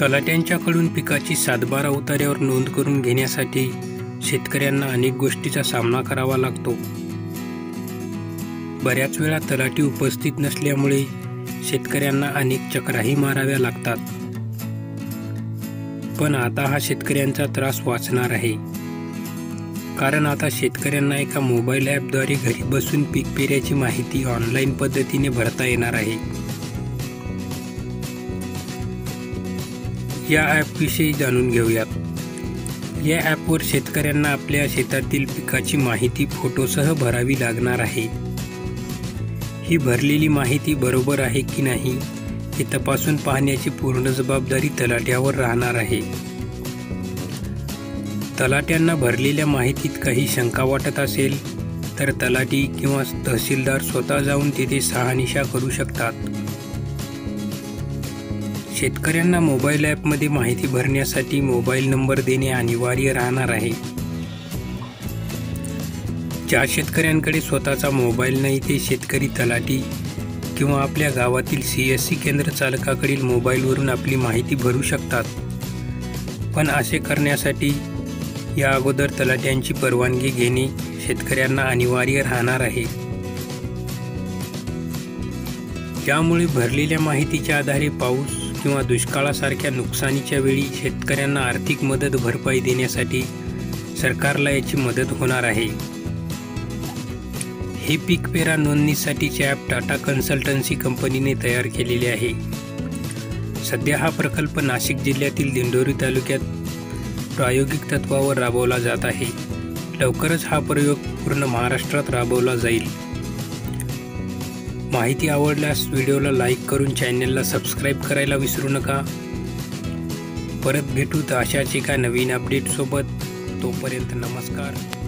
तलाट्यांच्याकडून पिकाची सातबारा उतार्यावर नोंद करून घेण्यासाठी शेतकऱ्यांना अनेक गोष्टीचा सामना करावा लागतो. बऱ्याच वेळा तलाठी उपस्थित नसल्यामुळे शेतकऱ्यांना अनेक चक्राही माराव्या लागतात. पण आता हा शेतकऱ्यांचा त्रास वाचणार आहे. कारण आता शेतकऱ्यांना एका मोबाईल ॲपद्वारे घरी बसून पीक पेऱ्याची माहिती ऑनलाईन पद्धतीने भरता येणार आहे. या ॲपविषयी जाणून घेऊयात. या ॲपवर शेतकऱ्यांना आपल्या शेतातील पिकाची माहिती फोटोसह भरावी लागणार आहे. ही भरलेली माहिती बरोबर आहे की नाही हे तपासून पाहण्याची पूर्ण जबाबदारी तलाट्यावर राहणार आहे. तलाट्यांना भरलेल्या माहितीत काही शंका वाटत असेल तर तलाटी किंवा तहसीलदार स्वतः जाऊन तिथे सहानिशा करू शकतात. शेतकऱ्यांना मोबाईल ॲपमध्ये माहिती भरण्यासाठी मोबाईल नंबर देणे अनिवार्य राहणार आहे. ज्या शेतकऱ्यांकडे स्वतःचा मोबाईल नाही ते शेतकरी तलाटी किंवा आपल्या गावातील सी एस सी केंद्र चालकाकडील मोबाईलवरून आपली माहिती भरू शकतात. पण असे करण्यासाठी या अगोदर तलाट्यांची परवानगी घेणे शेतकऱ्यांना अनिवार्य राहणार आहे. त्यामुळे भरलेल्या माहितीच्या आधारे पाऊस किंवा दुष्काळासारख्या नुकसानीच्या वेळी शेतकऱ्यांना आर्थिक मदत भरपाई देण्यासाठी सरकारला याची मदत होणार आहे. हे पीक पेरा नोंदणीसाठीचे ॲप टाटा कन्सल्टन्सी कंपनीने तयार केलेले आहे. सध्या हा प्रकल्प नाशिक जिल्ह्यातील दिंडोरी तालुक्यात प्रायोगिक तत्वावर राबवला जात आहे. लवकरच हा प्रयोग पूर्ण महाराष्ट्रात राबवला जाईल. माहिती आवडल्यास व्हिडिओला लाईक करून चॅनलला सबस्क्राईब करायला विसरू नका. परत भेटू तर अशाच एका नवीन अपडेटसोबत. तोपर्यंत नमस्कार.